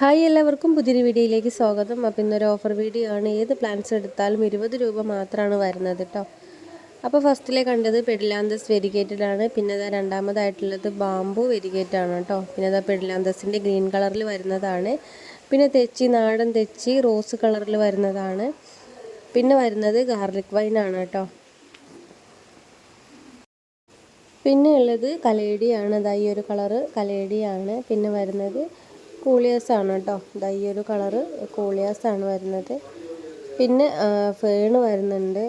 Hi എല്ലാവർക്കും പുതിയൊരു വീഡിയോയിലേക്ക് സ്വാഗതം. അപ്പോൾ ഇന്നൊരു ഓഫർ വീഡിയോ ആണ്. ഏത് പ്ലാൻസ് എടുത്താലും ഇരുപത് രൂപ മാത്രമാണ് വരുന്നത് കേട്ടോ അപ്പോൾ ഫസ്റ്റിലെ കണ്ടത് പെഡിലാന്തസ് വെരിഗേറ്റഡ് ആണ്. പിന്നെ അതാ രണ്ടാമതായിട്ടുള്ളത് ബാമ്പു വെരിഗേറ്റ് ആണ് കേട്ടോ പിന്നെ അതാ പെഡിലാന്തസിന്റെ ഗ്രീൻ കളറിൽ വരുന്നതാണ്. പിന്നെ തെച്ചി നാടൻ തെച്ചി റോസ് കളറിൽ വരുന്നതാണ്. പിന്നെ വരുന്നത് ഗാർലിക് വൈൻ ആണ് കേട്ടോ പിന്നെ ഉള്ളത് കലേടിയാണ് അതാ ഈ ഒരു കളറ് കലേടിയാണ് പിന്നെ വരുന്നത് കൂളിയാസ് ആണ് കേട്ടോ. ദാ ഈ ഒരു കളറ് ആണ് വരുന്നത്. പിന്നെ ഫേണ് വരുന്നുണ്ട്.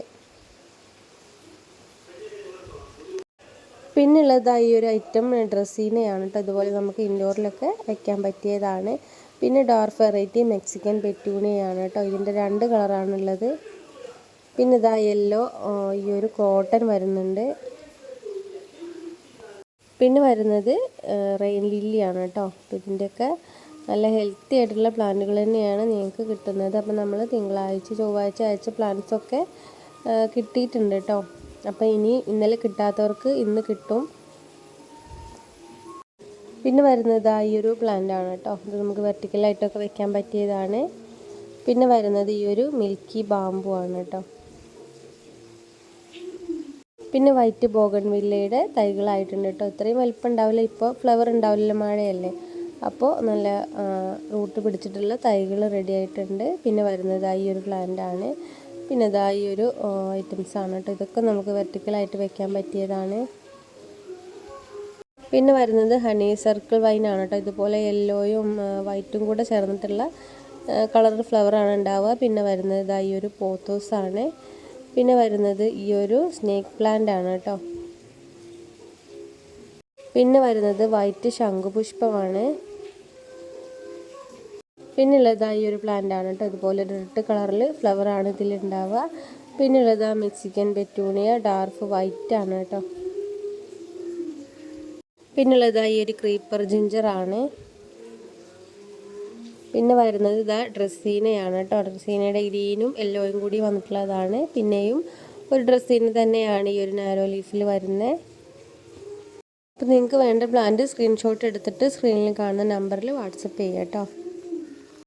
പിന്നെ ദാ ഈ ഒരു ഐറ്റം ഡ്രസ്സീനെയാണ് കേട്ടോ. ഇതുപോലെ നമുക്ക് ഇൻഡോറിലൊക്കെ വയ്ക്കാൻ പറ്റിയതാണ്. പിന്നെ ഡാർക്ക് വെറൈറ്റി മെക്സിക്കൻ പെറ്റൂണിയാണ് കേട്ടോ. ഇതിന്റെ രണ്ട് കളറാണുള്ളത്. പിന്നെ ഇതാ യെല്ലോ ഈ ഒരു കോട്ടൺ വരുന്നുണ്ട്. പിന്നെ വരുന്നത് റെയിൻ ലില്ലിയാണ് കേട്ടോ. ഇതിന്റെയൊക്കെ നല്ല ഹെൽത്തി ആയിട്ടുള്ള പ്ലാന്റുകൾ തന്നെയാണ് നിങ്ങൾക്ക് കിട്ടുന്നത്. അപ്പോൾ നമ്മൾ തിങ്കളാഴ്ച ചൊവ്വാഴ്ച അയച്ച പ്ലാന്റ്സൊക്കെ കിട്ടിയിട്ടുണ്ട് കേട്ടോ അപ്പോൾ ഇനി ഇന്നലെ കിട്ടാത്തവർക്ക് ഇന്ന് കിട്ടും. പിന്നെ വരുന്നത് ഈ ഒരു പ്ലാന്റ് ആണ് കേട്ടോ ഇത് നമുക്ക് വെർട്ടിക്കലായിട്ടൊക്കെ വെക്കാൻ പറ്റിയതാണ്. പിന്നെ വരുന്നത് ഈ ഒരു മിൽക്കി ബാമ്പു ആണ് കേട്ടോ പിന്നെ വൈറ്റ് ബോഗൺ വില്ലയുടെ തൈകളായിട്ടുണ്ട് കേട്ടോ ഇത്രയും വലിപ്പം ഉണ്ടാവില്ല. ഇപ്പോൾ ഫ്ലവർ ഉണ്ടാവില്ല മഴയല്ലേ. അപ്പോൾ നല്ല റൂട്ട് പിടിച്ചിട്ടുള്ള തൈകൾ റെഡി ആയിട്ടുണ്ട്. പിന്നെ വരുന്നത് ഈ ഒരു പ്ലാന്റ് ആണ്. പിന്നെ ഇതാ ഈ ഒരു ഐറ്റംസ് ആണ് കേട്ടോ. ഇതൊക്കെ നമുക്ക് വെർട്ടിക്കലായിട്ട് വെക്കാൻ പറ്റിയതാണ്. പിന്നെ വരുന്നത് ഹണി സർക്കിൾ വൈൻ ആണ് കേട്ടോ. ഇതുപോലെ യെല്ലോയും വൈറ്റും കൂടെ ചേർന്നിട്ടുള്ള കളർ ഫ്ലവറാണ് ഉണ്ടാവുക. പിന്നെ വരുന്നത് ഇതാ ഈ ഒരു പോത്തോസ് ആണ്. പിന്നെ വരുന്നത് ഈ ഒരു സ്നേക്ക് പ്ലാന്റ് ആണ് കേട്ടോ. പിന്നെ വരുന്നത് വൈറ്റ് ശംഖുപുഷ്പമാണ്. പിന്നെ ഉള്ളത് ഈ ഒരു പ്ലാന്റ് ആണ് കേട്ടോ ഇതുപോലെ റെഡ് കളറിൽ ഫ്ലവർ ആണ് ഇതിലുണ്ടാവുക. പിന്നെ ഉള്ളത് മെക്സിക്കൻ പെറ്റൂണിയ ഡാർക്ക് വൈറ്റ് ആണ് കേട്ടോ പിന്നെ ഉള്ളത് ഈ ഒരു ക്രീപ്പർ ജിഞ്ചർ ആണ്. പിന്നെ വരുന്നത് ഇതാ ഡ്രസ്സീനയാണ് കേട്ടോ ഡ്രസ്സീനയുടെ ഗ്രീനും യെല്ലോയും കൂടി വന്നിട്ടുള്ളതാണ്. പിന്നെയും ഒരു ഡ്രസ്സീന തന്നെയാണ് ഈ ഒരു നാരോ ലീഫിൽ വരുന്നത് അപ്പോൾ നിങ്ങൾക്ക് വേണ്ട പ്ലാന്റ് സ്ക്രീൻഷോട്ട് എടുത്തിട്ട് സ്ക്രീനിൽ കാണുന്ന നമ്പറിൽ വാട്സപ്പ് ചെയ്യാം കേട്ടോ